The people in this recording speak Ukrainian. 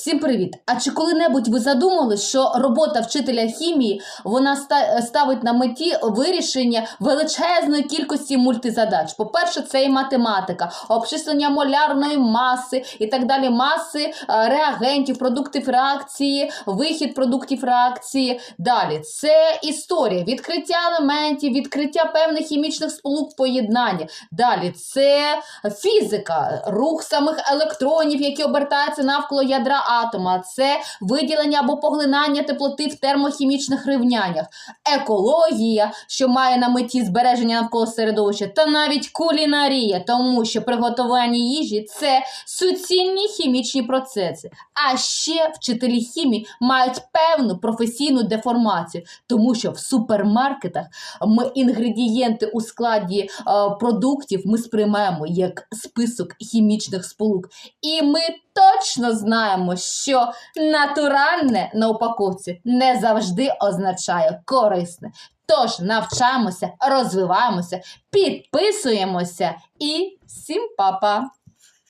Всім привіт! А чи коли-небудь ви задумали, що робота вчителя хімії вона ста- ставить на меті вирішення величезної кількості мультизадач? По-перше, це і математика, обчислення молярної маси і так далі, маси е, реагентів, продуктів реакції, вихід продуктів реакції. Далі це історія, відкриття елементів, відкриття певних хімічних сполук поєднання. Далі це фізика, рух самих електронів, які обертаються навколо ядра атома, це виділення або поглинання теплоти в термохімічних рівняннях, екологія, що має на меті збереження навколо середовища, та навіть кулінарія, тому що приготування їжі це суцільні хімічні процеси. А ще вчителі хімії мають певну професійну деформацію, тому що в супермаркетах ми інгредієнти у складі е, продуктів ми сприймаємо як список хімічних сполук. І ми точно знаємо, що натуральне на упаковці не завжди означає корисне. Тож навчаємося, розвиваємося, підписуємося і всім па-па!